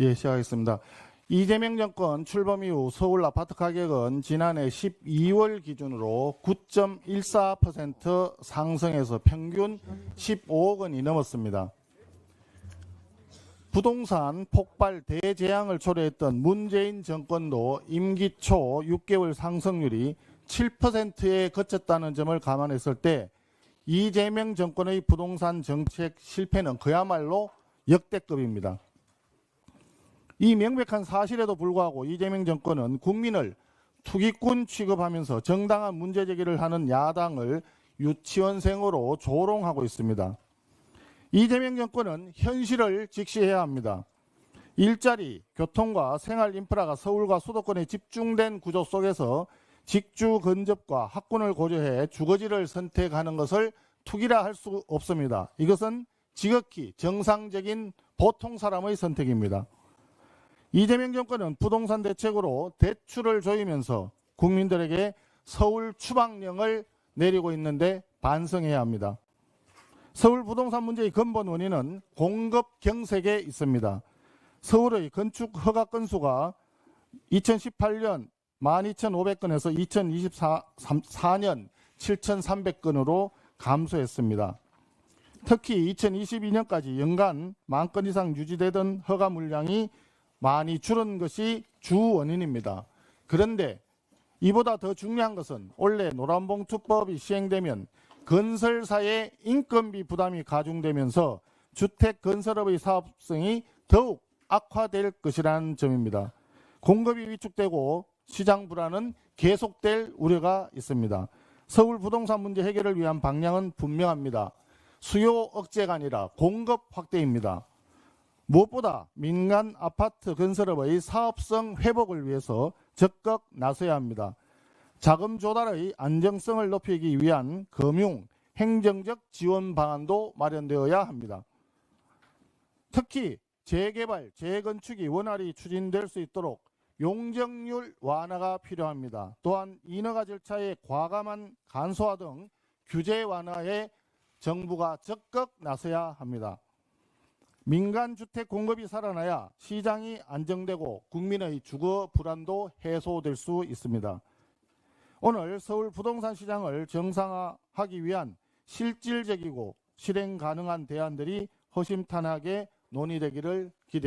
예, 시작하겠습니다. 이재명 정권 출범 이후 서울 아파트 가격은 지난해 12월 기준으로 9.14% 상승해서 평균 15억 원이 넘었습니다. 부동산 폭발 대재앙을 초래했던 문재인 정권도 임기 초 6개월 상승률이 7%에 그쳤다는 점을 감안했을 때 이재명 정권의 부동산 정책 실패는 그야말로 역대급입니다. 이 명백한 사실에도 불구하고 이재명 정권은 국민을 투기꾼 취급하면서 정당한 문제 제기를 하는 야당을 유치원생으로 조롱하고 있습니다. 이재명 정권은 현실을 직시해야 합니다. 일자리, 교통과 생활 인프라가 서울과 수도권에 집중된 구조 속에서 직주 근접과 학군을 고려해 주거지를 선택하는 것을 투기라 할 수 없습니다. 이것은 지극히 정상적인 보통 사람의 선택입니다. 이재명 정권은 부동산 대책으로 대출을 조이면서 국민들에게 서울 추방령을 내리고 있는데 반성해야 합니다. 서울 부동산 문제의 근본 원인은 공급 경색에 있습니다. 서울의 건축 허가 건수가 2018년 12,500건에서 2024년 7,300건으로 감소했습니다. 특히 2022년까지 연간 만 건 이상 유지되던 허가 물량이 많이 줄은 것이 주 원인입니다. 그런데 이보다 더 중요한 것은 원래 노란봉투법이 시행되면 건설사의 인건비 부담이 가중되면서 주택 건설업의 사업성이 더욱 악화될 것이라는 점입니다. 공급이 위축되고 시장 불안은 계속될 우려가 있습니다. 서울 부동산 문제 해결을 위한 방향은 분명합니다. 수요 억제가 아니라 공급 확대입니다. 무엇보다 민간 아파트 건설업의 사업성 회복을 위해서 적극 나서야 합니다. 자금 조달의 안정성을 높이기 위한 금융, 행정적 지원 방안도 마련되어야 합니다. 특히 재개발, 재건축이 원활히 추진될 수 있도록 용적률 완화가 필요합니다. 또한 인허가 절차의 과감한 간소화 등 규제 완화에 정부가 적극 나서야 합니다. 민간 주택 공급이 살아나야 시장이 안정되고 국민의 주거 불안도 해소될 수 있습니다. 오늘 서울 부동산 시장을 정상화하기 위한 실질적이고 실행 가능한 대안들이 허심탄회하게 논의되기를 기대합니다.